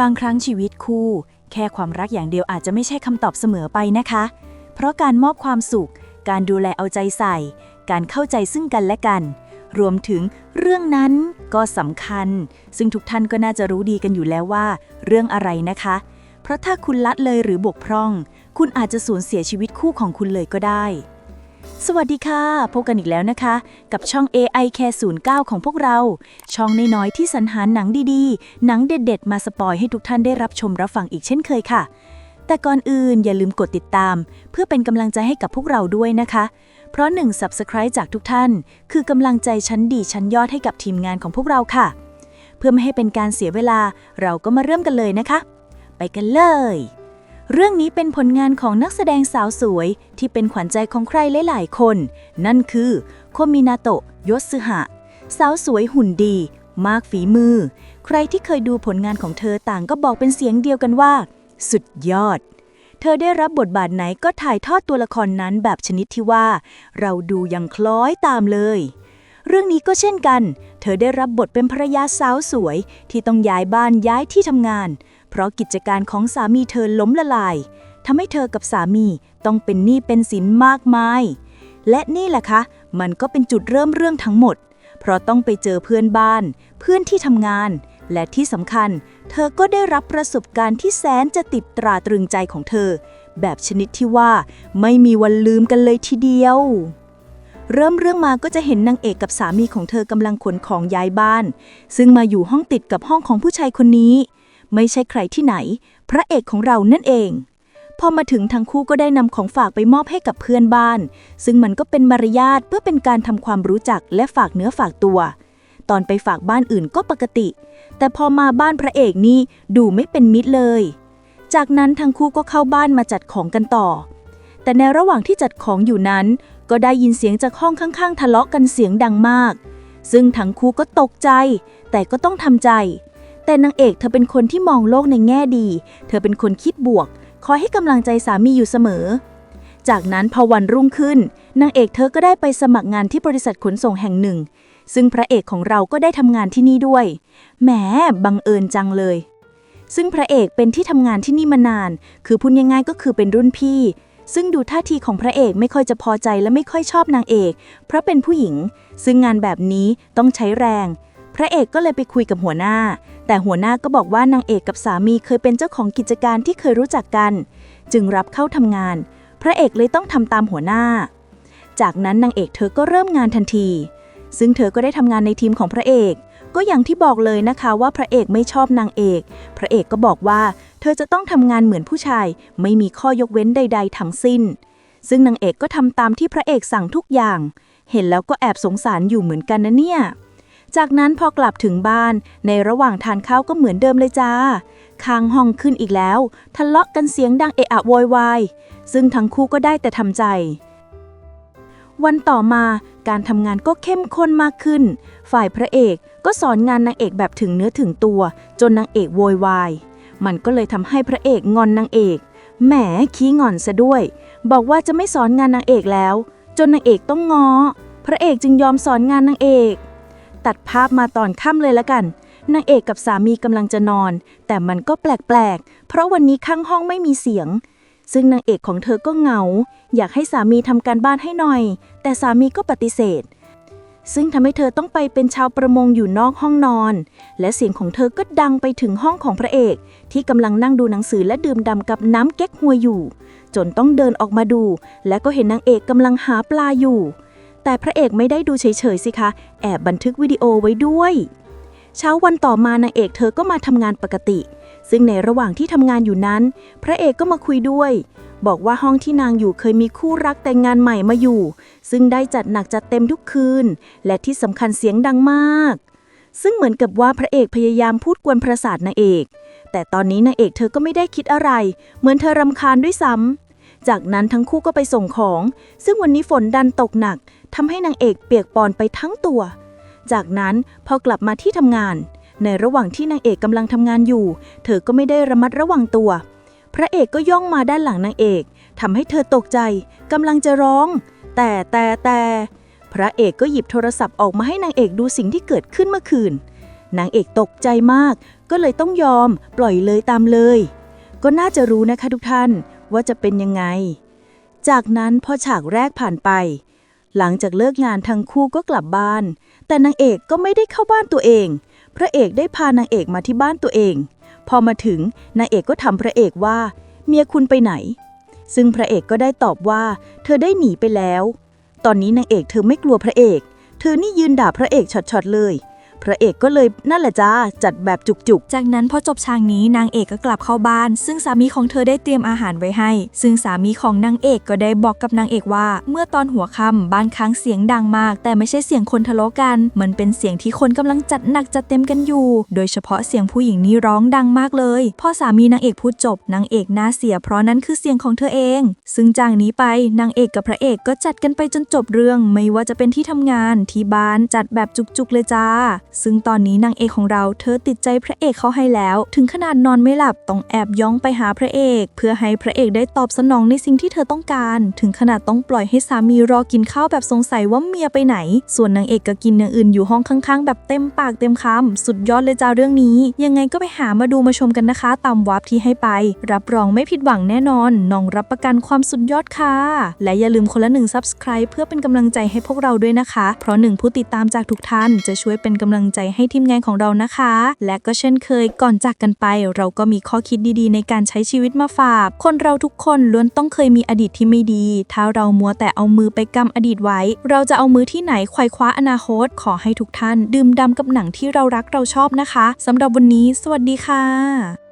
บางครั้งชีวิตคู่ แค่ความรักอย่างเดียวอาจจะไม่ใช่คำตอบเสมอไปนะคะ เพราะการมอบความสุข การดูแลเอาใจใส่ การเข้าใจซึ่งกันและกัน รวมถึงเรื่องนั้นก็สำคัญ ซึ่งทุกท่านก็น่าจะรู้ดีกันอยู่แล้วว่า เรื่องอะไรนะคะ เพราะถ้าคุณละเลยหรือบกพร่อง คุณอาจจะสูญเสียชีวิตคู่ของคุณเลยก็ได้ สวัสดีค่ะ พบกันอีกแล้วนะคะ กับช่อง AI Care 09ของพวกเรา ช่องน้อยๆที่สรรหาหนังดีๆ หนังเด็ดๆ มาสปอยให้ทุกท่านได้รับชมรับฟังอีกเช่นเคยค่ะ แต่ก่อนอื่นอย่าลืมกดติดตาม เพื่อเป็นกำลังใจให้กับพวกเราด้วยนะคะ เพราะ 1 Subscribe จากทุกท่าน คือกำลังใจชั้นดีชั้นยอดให้กับทีมงานของพวกเราค่ะ เพื่อไม่ให้เป็นการเสียเวลาเราก็มาเริ่มกันเลยนะคะ ไปกันเลย เรื่องนี้เป็นผลงานของนักแสดงสาวสวยที่เป็นขวัญใจของใครหลายๆคน นั่นคือโคมินาโตะยศสหะ สาวสวยหุ่นดี มากฝีมือ ใครที่เคยดูผลงานของเธอต่างก็บอกเป็นเสียงเดียวกันว่า สุดยอด เธอได้รับบทบาทไหนก็ถ่ายทอดตัวละครนั้นแบบชนิดที่ว่า เราดูยังคล้อยตามเลยเรื่องนี้ก็เช่นกัน เธอได้รับบทเป็นภรรยาสาวสวย ที่ต้องย้ายบ้านย้ายที่ทำงาน เพราะกิจการของสามีเธอล้มละลายทำให้เธอกับสามีต้องเป็นหนี้เป็นสินมากมาย และนี่แหละคะ มันก็เป็นจุดเริ่มเรื่องทั้งหมด เพราะต้องไปเจอเพื่อนบ้าน เพื่อนที่ทำงาน และที่สำคัญ เธอก็ได้รับประสบการณ์ที่แสนจะติดตราตรึงใจของเธอ แบบชนิดที่ว่าไม่มีวันลืมกันเลยทีเดียวเริ่มเรื่องมาก็จะเห็นนางเอกกับสามีของเธอกำลังขนของย้ายบ้าน ซึ่งมาอยู่ห้องติดกับห้องของผู้ชายคนนี้ ไม่ใช่ใครที่ไหน พระเอกของเรานั่นเอง พอมาถึงทั้งคู่ก็ได้นำของฝากไปมอบให้กับเพื่อนบ้าน ซึ่งมันก็เป็นมารยาทเพื่อเป็นการทำความรู้จักและฝากเนื้อฝากตัว ตอนไปฝากบ้านอื่นก็ปกติ แต่พอมาบ้านพระเอกนี่ดูไม่เป็นมิตรเลย จากนั้นทั้งคู่ก็เข้าบ้านมาจัดของกันต่อ แต่ในระหว่างที่จัดของอยู่นั้น ก็ได้ยินเสียงจากห้องข้างๆ ทะเลาะกันเสียงดังมาก ซึ่งทั้งคู่ก็ตกใจ แต่ก็ต้องทำใจ แต่นางเอกเธอเป็นคนที่มองโลกในแง่ดี เธอเป็นคนคิดบวก คอยให้กำลังใจสามีอยู่เสมอ จากนั้นพอวันรุ่งขึ้น นางเอกเธอก็ได้ไปสมัครงานที่บริษัทขนส่งแห่งหนึ่ง ซึ่งพระเอกของเราก็ได้ทำงานที่นี่ด้วย แหม บังเอิญจังเลย ซึ่งพระเอกเป็นที่ทำงานที่นี่มานาน คือพูดง่ายๆก็คือเป็นรุ่นพี่ ซึ่งดูท่าทีของพระเอกไม่ค่อยจะพอใจและไม่ค่อยชอบนางเอก เพราะเป็นผู้หญิง ซึ่งงานแบบนี้ต้องใช้แรง พระเอกก็เลยไปคุยกับหัวหน้า แต่หัวหน้าก็บอกว่านางเอกกับสามีเคยเป็นเจ้าของกิจการที่เคยรู้จักกัน จึงรับเข้าทำงาน พระเอกเลยต้องทำตามหัวหน้า จากนั้นนางเอกเธอก็เริ่มงานทันที ซึ่งเธอก็ได้ทำงานในทีมของพระเอก ก็อย่างที่บอกเลยนะคะว่าพระเอกไม่ชอบนางเอก พระเอกก็บอกว่า เธอจะต้องทำงานเหมือนผู้ชาย ไม่มีข้อยกเว้นใด ๆ ทั้งสิ้น ซึ่งนางเอกก็ทำตามที่พระเอกสั่งทุกอย่าง เห็นแล้วก็แอบสงสารอยู่เหมือนกันนะเนี่ย จากนั้นพอกลับถึงบ้าน ในระหว่างทานข้าวก็เหมือนเดิมเลยจ้าค้างห้องขึ้นอีกแล้ว ทะเลาะกันเสียงดังเอะอะโวยวาย ซึ่งทั้งคู่ก็ได้แต่ทำใจ วันต่อมาการทำงานก็เข้มข้นมากขึ้น ฝ่ายพระเอกก็สอนงานนางเอกแบบถึงเนื้อถึงตัว จนนางเอกโวยวาย มันก็เลยทำให้พระเอกงอนนางเอก แหมขี้งอนซะด้วย บอกว่าจะไม่สอนงานนางเอกแล้ว จนนางเอกต้องง้อพระเอกจึงยอมสอนงานนางเอก ตัดภาพมาตอนค่ำเลยละกันนางเอกกับสามีกำลังจะนอน แต่มันก็แปลกๆ เพราะวันนี้ข้างห้องไม่มีเสียง ซึ่งนางเอกของเธอก็เหงา อยากให้สามีทำการบ้านให้หน่อย แต่สามีก็ปฏิเสธ ซึ่งทำให้เธอต้องไปเป็นชาวประมงอยู่นอกห้องนอน และเสียงของเธอก็ดังไปถึงห้องของพระเอก ที่กำลังนั่งดูหนังสือและดื่มด่ำกับน้ำเก๊กฮวยอยู่ จนต้องเดินออกมาดู และก็เห็นนางเอกกำลังหาปลาอยู่ แต่พระเอกไม่ได้ดูเฉยๆสิคะ แอบบันทึกวิดีโอไว้ด้วย เช้าวันต่อมานางเอกเธอก็มาทำงานปกติ ซึ่งในระหว่างที่ทำงานอยู่นั้น พระเอกก็มาคุยด้วย บอกว่าห้องที่นางอยู่เคยมีคู่รักแต่งงานใหม่มาอยู่ ซึ่งได้จัดหนักจัดเต็มทุกคืน และที่สำคัญเสียงดังมาก ซึ่งเหมือนกับว่าพระเอกพยายามพูดกวนประสาทนางเอก แต่ตอนนี้นางเอกเธอก็ไม่ได้คิดอะไร เหมือนเธอรำคาญด้วยซ้ำ จากนั้นทั้งคู่ก็ไปส่งของ ซึ่งวันนี้ฝนดันตกหนักทำให้นางเอกเปียกปอนไปทั้งตัว จากนั้นพอกลับมาที่ทำงาน ในระหว่างที่นางเอกกำลังทำงานอยู่ เธอก็ไม่ได้ระมัดระวังตัว พระเอกก็ย่องมาด้านหลังนางเอกทำให้เธอตกใจกำลังจะร้อง แต่แต่แต่พระเอกก็หยิบโทรศัพท์ออกมาให้นางเอกดูสิ่งที่เกิดขึ้นเมื่อคืน นางเอกตกใจมาก ก็เลยต้องยอม ปล่อยเลยตามเลย ก็น่าจะรู้นะคะทุกท่าน ว่าจะเป็นยังไง จากนั้นพอฉากแรกผ่านไป หลังจากเลิกงานทั้งคู่ก็กลับบ้าน แต่นางเอกก็ไม่ได้เข้าบ้านตัวเอง พระเอกได้พานางเอกมาที่บ้านตัวเอง พอมาถึงนางเอกก็ถามพระเอกว่า เมียคุณไปไหน ซึ่งพระเอกก็ได้ตอบว่า เธอได้หนีไปแล้ว ตอนนี้นางเอกเธอไม่กลัวพระเอก เธอนี่ยืนด่าพระเอกช็อตๆเลย พระเอกก็เลยนั่นแหละจ้าจัดแบบจุกๆ จากนั้นพอจบฉากนี้นางเอกก็กลับเข้าบ้าน ซึ่งสามีของเธอได้เตรียมอาหารไว้ให้ ซึ่งสามีของนางเอกก็ได้บอกกับนางเอกว่า เมื่อตอนหัวค่ำบ้านค้างเสียงดังมาก แต่ไม่ใช่เสียงคนทะเลาะกัน มันเป็นเสียงที่คนกำลังจัดหนักจัดเต็มกันอยู่ โดยเฉพาะเสียงผู้หญิงนี่ร้องดังมากเลยพอสามีนางเอกพูดจบนางเอกหน้าเสียเพราะนั้นคือเสียงของเธอเอง ซึ่งจากนี้ไปนางเอกกับพระเอกก็จัดกันไปจนจบเรื่อง ไม่ว่าจะเป็นที่ทำงานที่บ้านจัดแบบจุกๆเลยจ้าซึ่งตอนนี้นางเอกของเราเธอติดใจพระเอกเขาให้แล้ว ถึงขนาดนอนไม่หลับต้องแอบย่องไปหาพระเอก เพื่อให้พระเอกได้ตอบสนองในสิ่งที่เธอต้องการ ถึงขนาดต้องปล่อยให้สามีรอกินข้าวแบบสงสัยว่าเมียไปไหน ส่วนนางเอกก็กินอย่างอื่นอยู่ห้องข้างๆ แบบเต็มปากเต็มคำสุดยอดเลยจ้าเรื่องนี้ ยังไงก็ไปหามาดูมาชมกันนะคะ ตามวาร์ปที่ให้ไป รับรองไม่ผิดหวังแน่นอนน้องรับประกันความสุดยอดค่ะและอย่าลืมคนละหนึ่ง subscribe เพื่อเป็นกำลังใจให้พวกเราด้วยนะคะ เพราะหนึ่งผู้ติดตามจากทุกท่านจะช่วยเป็นกำลังใจให้ทีมงานของเรานะคะ และก็เช่นเคยก่อนจากกันไป เราก็มีข้อคิดดีๆ ในการใช้ชีวิตมาฝาก คนเราทุกคนล้วนต้องเคยมีอดีตที่ไม่ดี ถ้าเรามัวแต่เอามือไปกำอดีตไว้ เราจะเอามือที่ไหนไขว่คว้าอนาคต ขอให้ทุกท่าน ดื่มด่ำกับหนังที่เรารักเราชอบนะคะสำหรับวันนี้ สวัสดีค่ะ